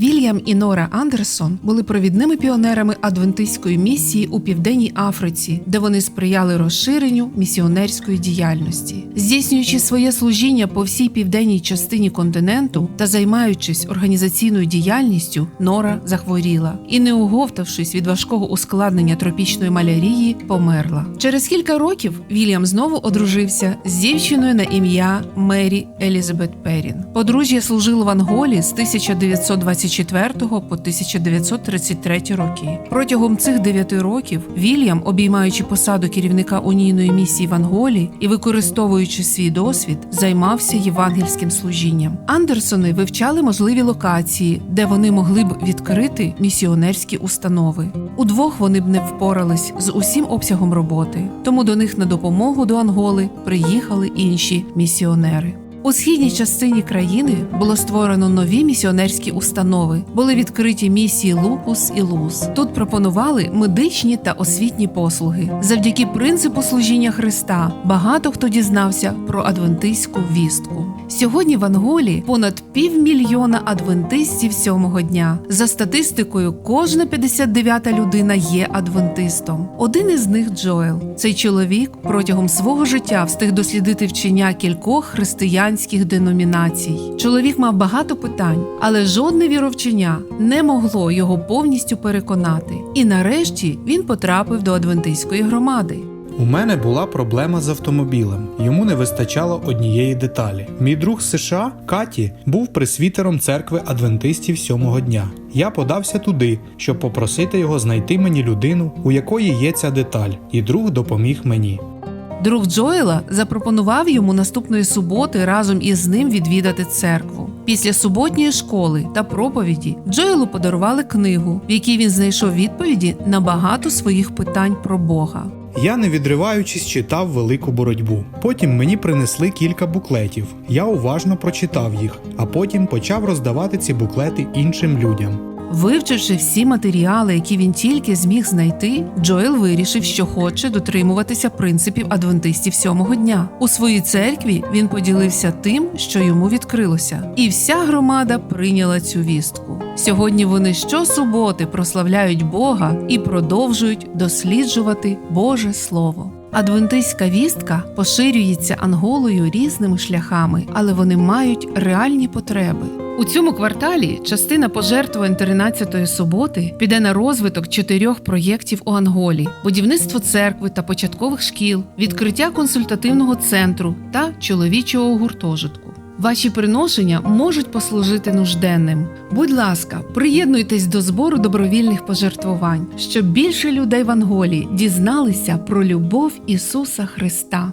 Вільям і Нора Андерсон були провідними піонерами адвентистської місії у південній Африці, де вони сприяли розширенню місіонерської діяльності, здійснюючи своє служіння по всій південній частині континенту та займаючись організаційною діяльністю, Нора захворіла і, не уговтавшись від важкого ускладнення тропічної малярії, померла. Через кілька років Вільям знову одружився з дівчиною на ім'я Мері Елізабет Перін. Подружжя служило в Анголі з 1924 по 1933 роки. Протягом цих дев'яти років Вільям, обіймаючи посаду керівника унійної місії в Анголі і використовуючи свій досвід, займався євангельським служінням. Андерсони вивчали можливі локації, де вони могли б відкрити місіонерські установи. Удвох вони б не впорались з усім обсягом роботи, тому до них на допомогу до Анголи приїхали інші місіонери. У східній частині країни було створено нові місіонерські установи. Були відкриті місії Лукус і Луз. Тут пропонували медичні та освітні послуги. Завдяки принципу служіння Христа багато хто дізнався про адвентистську вістку. Сьогодні в Анголі понад півмільйона адвентистів сьомого дня. За статистикою, кожна 59-та людина є адвентистом. Один із них Джоел. Цей чоловік протягом свого життя встиг дослідити вчення кількох християнських деномінацій. Чоловік мав багато питань, але жодне віровчення не могло його повністю переконати. І нарешті він потрапив до адвентистської громади. У мене була проблема з автомобілем. Йому не вистачало однієї деталі. Мій друг з США Каті був пресвітером церкви адвентистів сьомого дня. Я подався туди, щоб попросити його знайти мені людину, у якої є ця деталь, і друг допоміг мені. Друг Джоела запропонував йому наступної суботи разом із ним відвідати церкву. Після суботньої школи та проповіді Джоелу подарували книгу, в якій він знайшов відповіді на багато своїх питань про Бога. Я, не відриваючись, читав велику боротьбу. Потім мені принесли кілька буклетів. Я уважно прочитав їх, а потім почав роздавати ці буклети іншим людям. Вивчивши всі матеріали, які він тільки зміг знайти, Джоел вирішив, що хоче дотримуватися принципів адвентистів сьомого дня. У своїй церкві він поділився тим, що йому відкрилося, і вся громада прийняла цю вістку. Сьогодні вони щосуботи прославляють Бога і продовжують досліджувати Боже Слово. Адвентистська вістка поширюється Анголою різними шляхами, але вони мають реальні потреби. У цьому кварталі частина пожертвувань 13-ї суботи піде на розвиток чотирьох проєктів у Анголі: будівництво церкви та початкових шкіл, відкриття консультативного центру та чоловічого гуртожитку. Ваші приношення можуть послужити нужденним. Будь ласка, приєднуйтесь до збору добровільних пожертвувань, щоб більше людей в Анголі дізналися про любов Ісуса Христа.